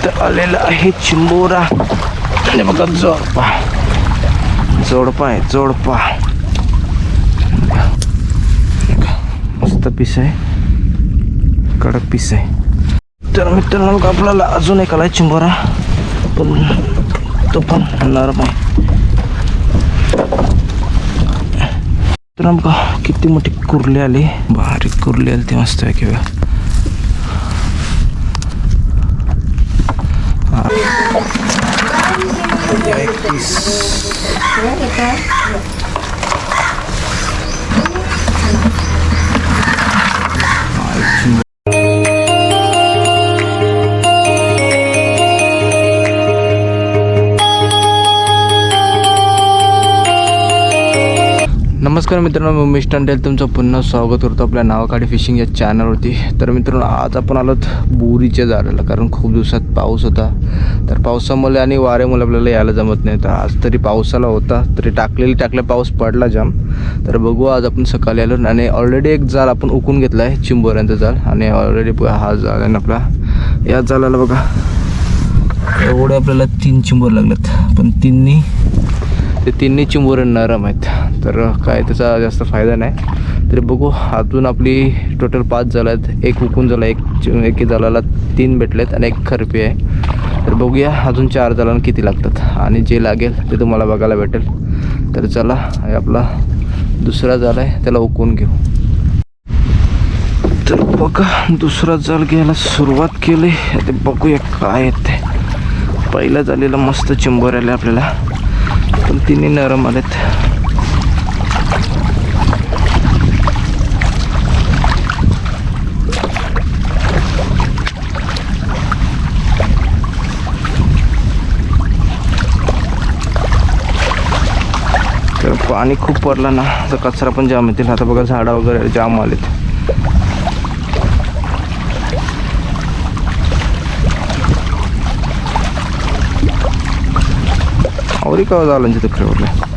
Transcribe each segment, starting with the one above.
इथं आलेला आहे चिंबोरा. आणि बघा जोडपा जोडपा आहे जोडपा मस्त पीस आहे. कडक पीस आहे. तर मित्रांनो मग आपल्याला अजून एक आला आहे चिंबोरा. पण तो पण नरम आहे तर मग किती मोठी कुर्ली आली. बारीक कुर्ली आली ती मस्त आहे किंवा नमस्कार मित्रांनो मी उमेश टांडेल तुमचं पुन्हा स्वागत करतो आपल्या नावाकाडी फिशिंग या चॅनलवरती तर मित्रांनो आज आपण आलोत बोरीच्या जाळ्याला कारण खूप दिवसात पाऊस होता. तर पावसामुळे आणि वाऱ्यामुळे आपल्याला यायला जमत नाही. तर आज तरी पावसाला होता तरी टाकलेली टाकल्या पाऊस पडला जाम. तर बघू आज आपण सकाळी आलो आणि ऑलरेडी एक जाल आपण उकून घेतला आहे चिंबोऱ्यांचा जाल. आणि ऑलरेडी हा जाल आहे आपला. या जालाला बघा. एवढे आपल्याला तीन चिंबोर लागलेत. पण तिन्ही ते तिन्ही चिंबोरे नरम आहेत. तर काय त्याचा जास्त फायदा नाही. तरी बघू. अजून आपली टोटल पाच झाला आहेत एक हुकून झाला एक एक झालाला तीन भेटलेत आणि एक खरपी आहे. तर बघूया अजून चार झालं किती लागतात. आणि जे लागेल ते तुम्हाला बघायला भेटेल. तर चला आपला दुसरा झाला आहे त्याला उकून घेऊ. तर बघा दुसरा जाल घ्यायला सुरुवात केली. ते बघूया काय येते. पहिला झालेला मस्त चिंबर आले आपल्याला. पण तिन्ही नरम आलेत तर पाणी खूप पडलं ना. तर कचरा पण जाम येतील आता बघा झाडं वगैरे जाम आले अरे का झालं तिकडे वगैरे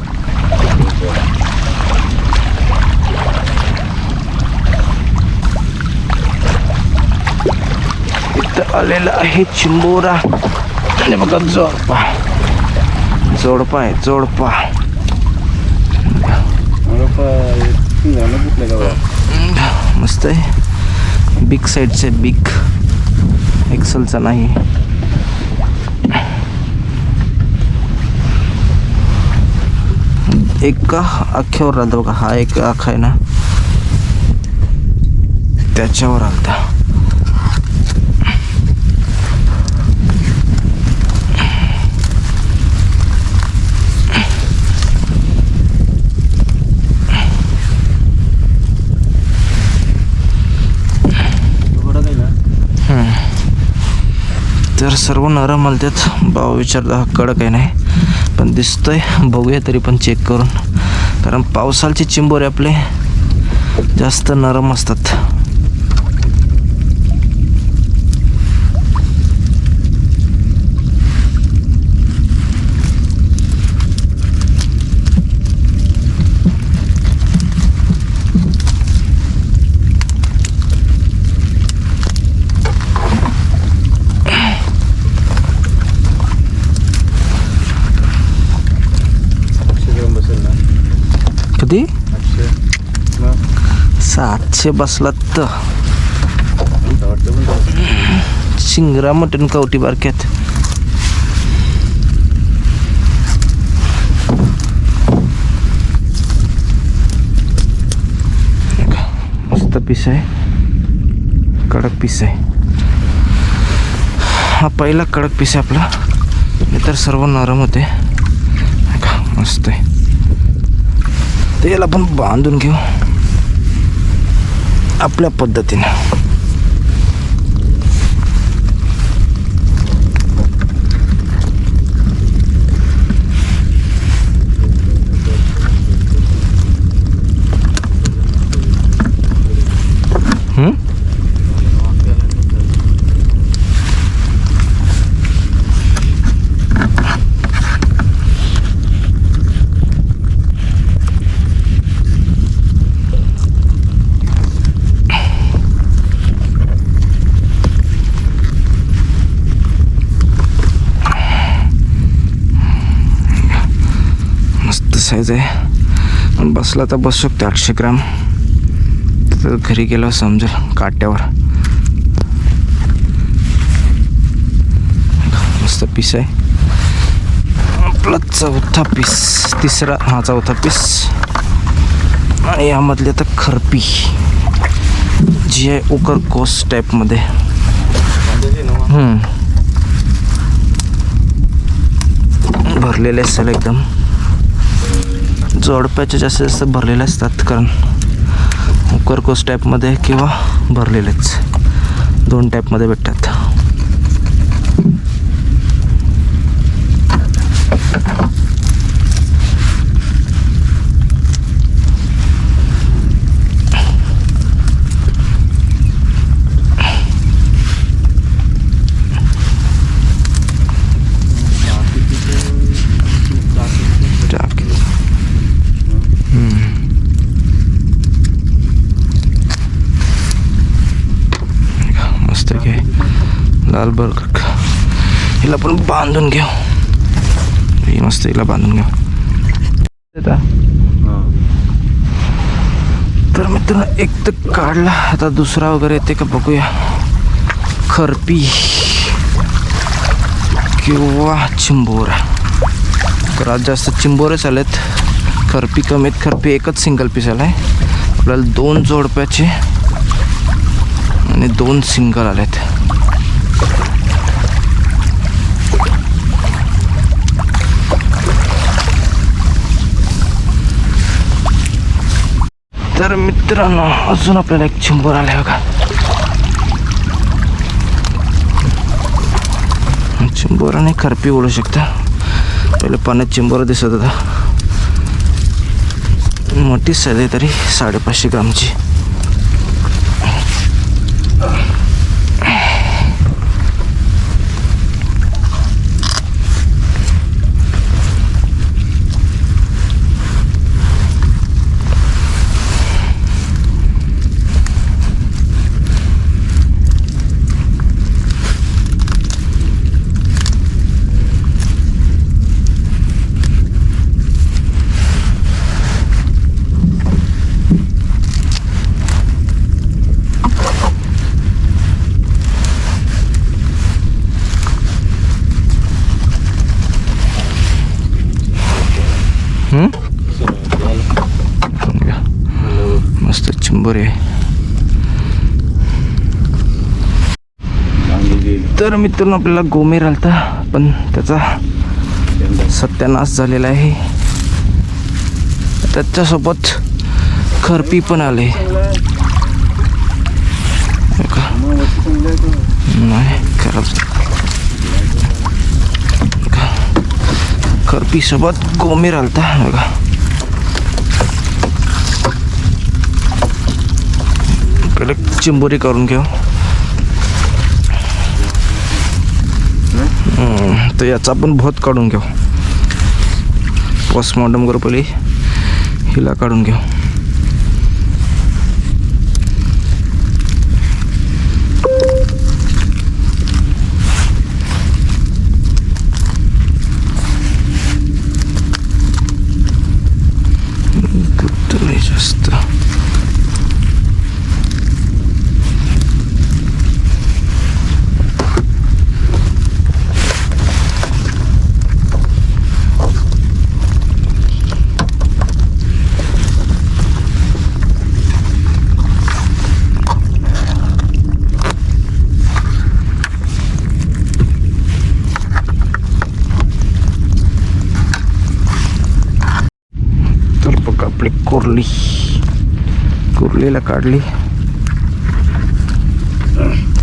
आलेलं आहे चिंबोरा. आणि बघा जोडपा. जोडपा आहे जोडपा. मस्त आहे. बिग साईडचे बिग एक्सलचा नाही. एक अख्ख्यावर राहतो बघा हा एक आख आहे ना. त्याच्यावर आलता. तर सर्व नरम म्हणतात भाऊ विचारता हा कडक आहे नाही? पण दिसतोय. बघूया तरी पण चेक करून. कारण पावसाळचे चिंबोरे आपले जास्त नरम असतात. कधी सातशे बसला तर. शिंगरा मटण कवटी बारक्यात. मस्त पीस आहे. कडक पीस आहे. हा पहिला कडक पीस आहे आपला. इतर सर्व नरम होते. मस्त आहे. तर याला आपण बांधून घेऊ. आपल्या पद्धतीनं. साईज आहे. पण बसला तर बसू शकतो आठशे ग्राम. तर घरी गेलो समजेल काट्यावर. मस्त पीस आहे. आपला चौथा पीस तिसरा हा चौथा पीस आणि यामधली आता खरपी. जी आहे ओकर कोस टाईपमध्ये भरलेले असेल एकदम. जोडप्याचे जास्तीत जास्त भरलेले असतात कारण करकोस टाईपमध्ये किंवा भरलेलेच दोन टाईपमध्ये भेटतात. लाल बर्गर हिला पण बांधून घेऊ. ही मस्त हिला बांधून घेऊ. तर मित्रांनो एक तर काढला. आता दुसरा वगैरे येते का बघूया. खरपी किंवा चिंबोरा. तर आज जास्त चिंबोरेच आलेत. खरपी कमीत खरपी एकच सिंगल पीस आला आहे आपल्याला दोन जोडप्याचे आणि दोन सिंगल आलेत. तर मित्रांनो अजून आपल्याला एक चिंबोर आला बघा. चिंबोर आणि खरपी ओढू शकता. पहिले पाण्यात चिंबोरा दिसत होता. मोठी साईज आहे तरी साडेपाचशे ग्रामची हम्म? बघा. मस्त चिंबोरी आहे तर मित्रांनो आपल्याला गोमेर आलता पण त्याचा सत्यानाश झालेला आहे. त्याच्यासोबत खरपी पण आले. नाही खराब खरपी सोबत गोमेर आलता बघा पहिले चिंबोरी करून घेऊ. तर याचा आपण भोत काढून घेऊ. पोस्टमॉर्टम करू पहिले. हिला काढून घेऊ दूध नाही जास्त तर बघ आपली कुर्ली. कुर्लीला काढली.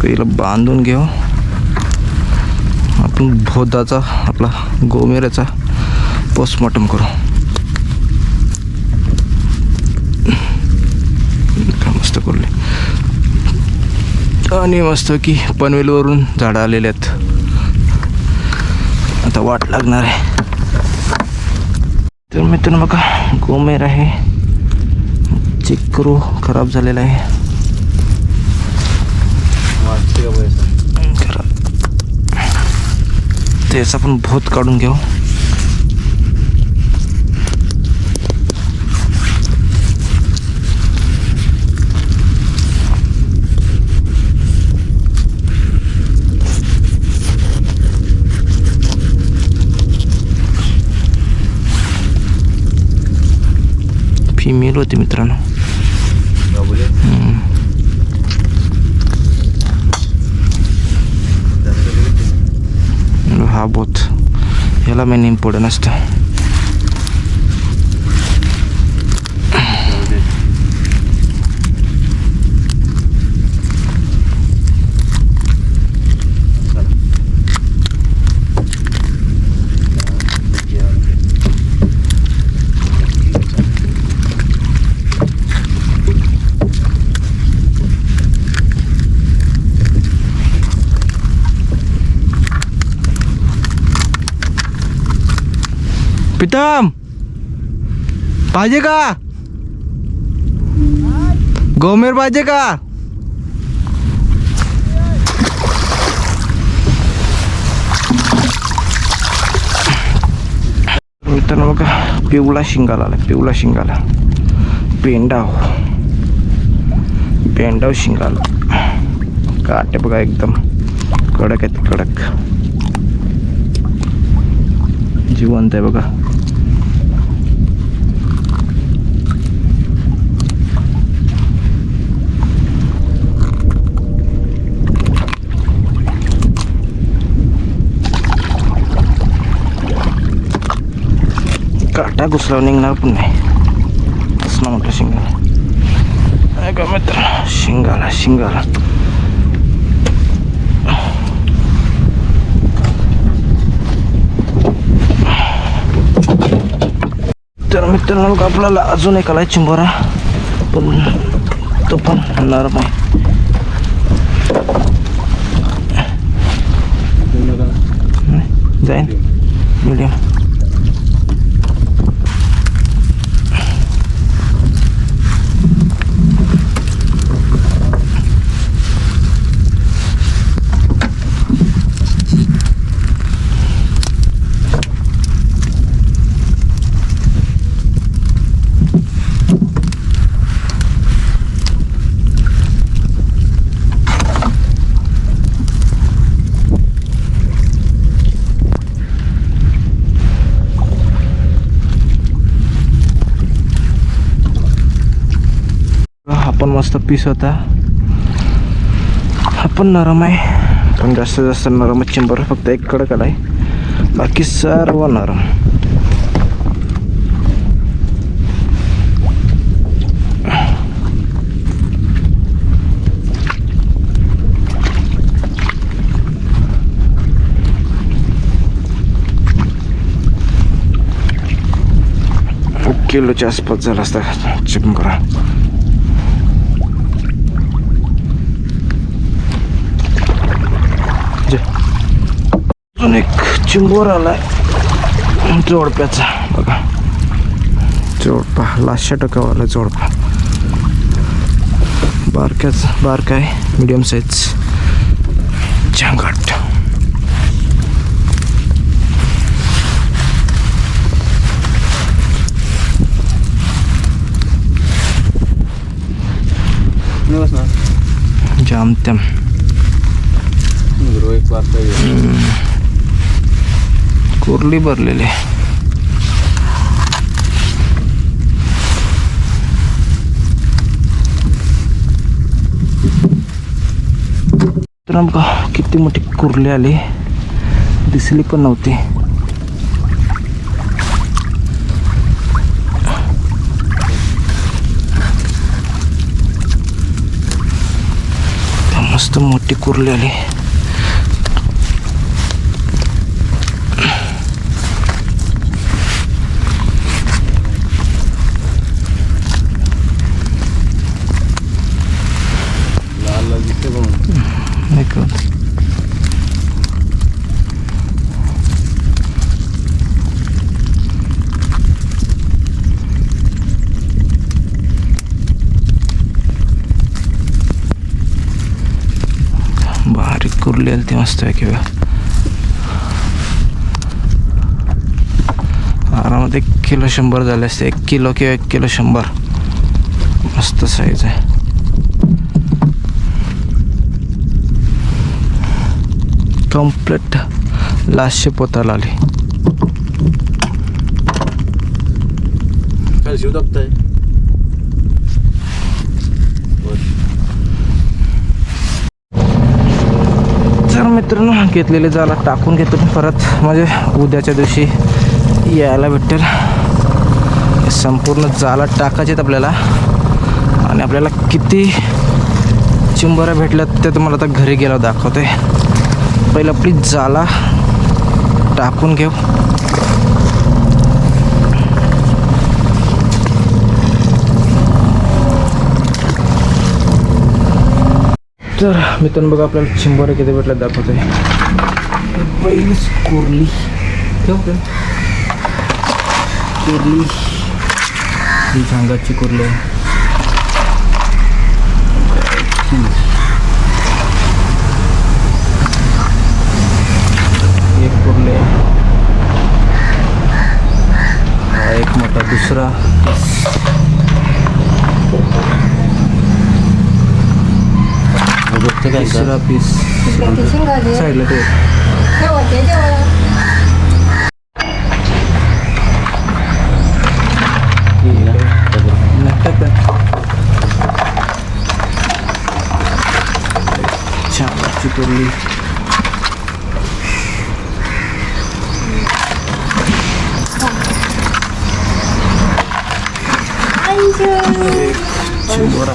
पहिला बांधून घेऊ. आपण भोदाचा आपला गोमेऱ्याचा पोस्टमॉर्टम करू. मस्त कुर्ली. आणि मस्त की पनवेलवरून झाडं आलेले आहेत. आता वाट लागणार आहे. तर मित्रांनो बघा गोमेर आहे. चेक करू. खराब झालेला आहे. त्याचा पण भोत काढून घेऊ. फिमेल होते मित्रांनो. हा बोत. ह्याला मेन इम्पॉर्टंट असतं. प्रीतम! पाहिजे का? गोमेर पाहिजे का? मित्रांनो बघा पिवळा शिंगाला आला पिवळा शिंगाला. पेंडाव. पेंडाव शिंगाला. काटे बघा एकदम. कडक आहेत कडक. जिवंत आहे बघा. काटा घुसल्यावर निघणार पण नाही. असं म्हटलं शिंगाला. नाही का मित्र? शिंगाला शिंगाला. तर मित्रांनो बघा आपल्याला अजून एक आलाय चिंबोरा. पण तो पण नरम नाही, जाईन. मीडियम हा पण मस्त पीस होता हा पण नरम आहे पण जास्त जास्त नरम चिंबर फक्त एक कडक आहे बाकी सर्व नरम किलोच्या आसपास झाला असता चिंबरा अजून एक चिंबोर आलाय. जोडप्याचा. बघा. जोडपा. लाशा टकावाला जोडपा. बारक्याच. बारका आहे. मिडियम साईज झांगाट जामत्याम कुर्ली भरलेली आहे. किती मोठी कुर्ली आली. दिसली पण नव्हती. मस्त मोठी कुर्ली आली नाही कळत बारीक आली ती मस्त आहे किंवा आरामात एक किलो शंभर झाले असते. एक किलो किंवा एक किलो शंभर. मस्त साईज आहे. कंप्लीट लास्टचे पोताला आली. काय आहे तर मित्रांनो घेतलेले जाला टाकून घेतो परत. म्हणजे उद्याच्या दिवशी यायला भेटेल. संपूर्ण जाला टाकायचे आहेत आपल्याला. आणि आपल्याला किती चिंबऱ्या भेटल्यात ते तुम्हाला आता घरी गेला दाखवते. पहिलं आपली जाला टाकून घेऊ. तर मित्रांनो बघा आपल्याला चिंबोरे किती भेटलं दाखवतो पहिलीच कोरली. ठेव कोरली ही सांगाची कोरली आहे. एक कोरले एक मोठा दुसरा. तिसरा पीस साईडला ते छान चिकरली चिंबोरा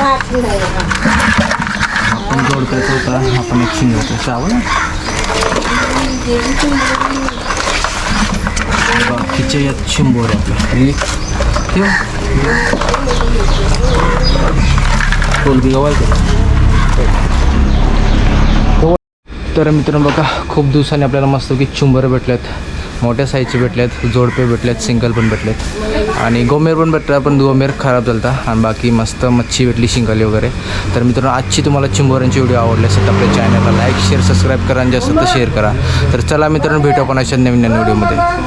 आपण चिंबोरा आपण जोडकायचा होता. आपण एक शिंगाचा चावल बाकीच्या यात शिंबोर आपल्या ठेव. गवाल तर मित्रांनो बघा खूप दिवसांनी आपल्याला मस्त की चुंबरं भेटल्यात मोठ्या साईजचे भेटल्यात जोडपे भेटल्यात सिंगल पण भेटलेत. आणि गोमेर पण भेटला पण गोमेर खराब झाला आणि बाकी मस्त मच्छी भेटली शिंगाली वगैरे. तर मित्रांनो आजची तुम्हाला चिंबोऱ्यांची व्हिडिओ आवडली असेल तर आपल्या चॅनलला लाईक शेअर सबस्क्राईब करा आणि जास्त शेअर करा. तर चला मित्रांनो भेटू आपण अशा नवीन नवीन व्हिडिओमध्ये